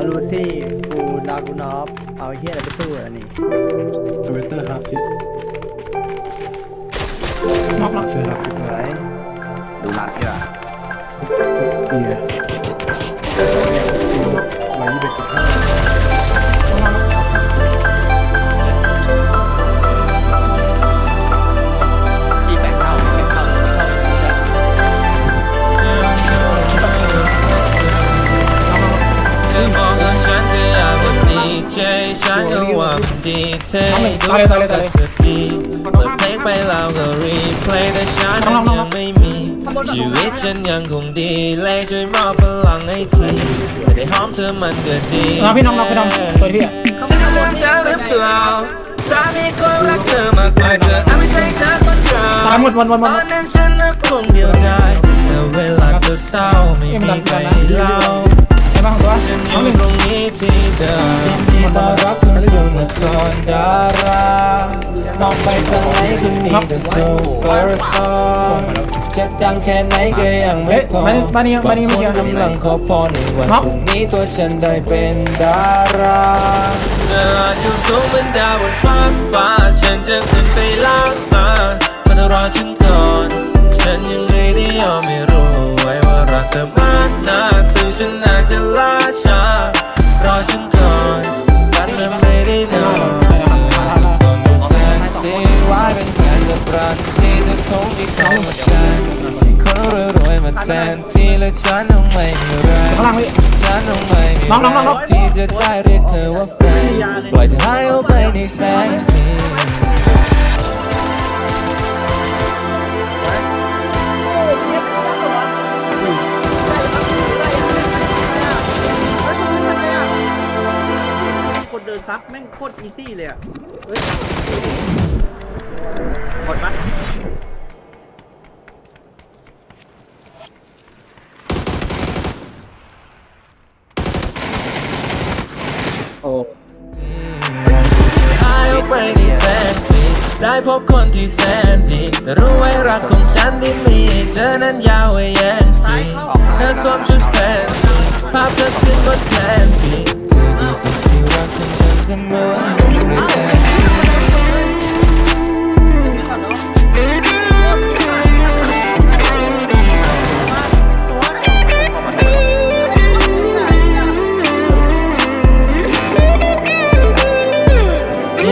เอาลูซี่กูนากูนอฟเอาไอ้เฮียอะไรไปสู้อันนี้สเวตเตอร์ฮาร์ฟิตนอกหลักเสือฮาร์ฟิตสวยดูรัดดีกว่าดีไงร้ ฉันก็หวังดีเทดูเขากับเธอดีเปิดเพลงไปแล้วก็รีเพลย์แต่ฉันนั้นยังไม่มีชีวิตฉันยังคงดีเลยช่วยมอบพลังให้ทีแต่ได้หอมเธอมันก็ดีน้อพี่น้องน้องพี่น้องเปิดพี่อะเธอลืมฉันหรือเปล่าถ้ามีคนรักเธอมากกว่าเธออาจไม่ใช่เธอคนเดียวตายหมดหมดหมดหมตดอนนั้นฉันนึกคงเดียวดายแต่เวลาเธอเศร้าไม่มีใครเล่า บ้างตัวฉันอน้องหยู่นึ่งตรงนี้ที่เดิมยินดีต้อนรับเข้าสู่นครดารามองไปทางไหนก็มีแต่ซูเปอร์สตาร์จะดังแค่ไหนก็ยังไม่พอเฮ้ยบ้านนี้บ้านนี้บานี่กำลังขอพรในวันพรุ่งนี้ตัวฉันได้เป็นดาราเธออาจอยู่สูงเหมือนดาวบนฟ้าฟ้าฉันจะขึ้นไปล้างตาก็ต้อรอฉันก่อน ฉันยังไม่ได้ยอมไม่รู้ไว้ว่ารักเธอ รักที่เธอคงมีเขามาแทนมีคนรวยๆมาแทนที่และฉันต้องไม่มีแรงข้างล่างพี่ฉันต้องไม่มีน้องน้องน้องน้องแรงที่จะได้เรียกเธอว่าแฟนปล่อยเธอหายเอาไปในแสงสีคนเดินซับแม่งโคตรอีซี่เลยอะเฮ้ย กดปะโอ้หายเอาไปในแสงสีได้พบคนที่แสนดีแต่รู้ไว้รักของฉันที่มี เธอนั้นยาวไว้แย่งสีเธอสวมชุดแฟนซี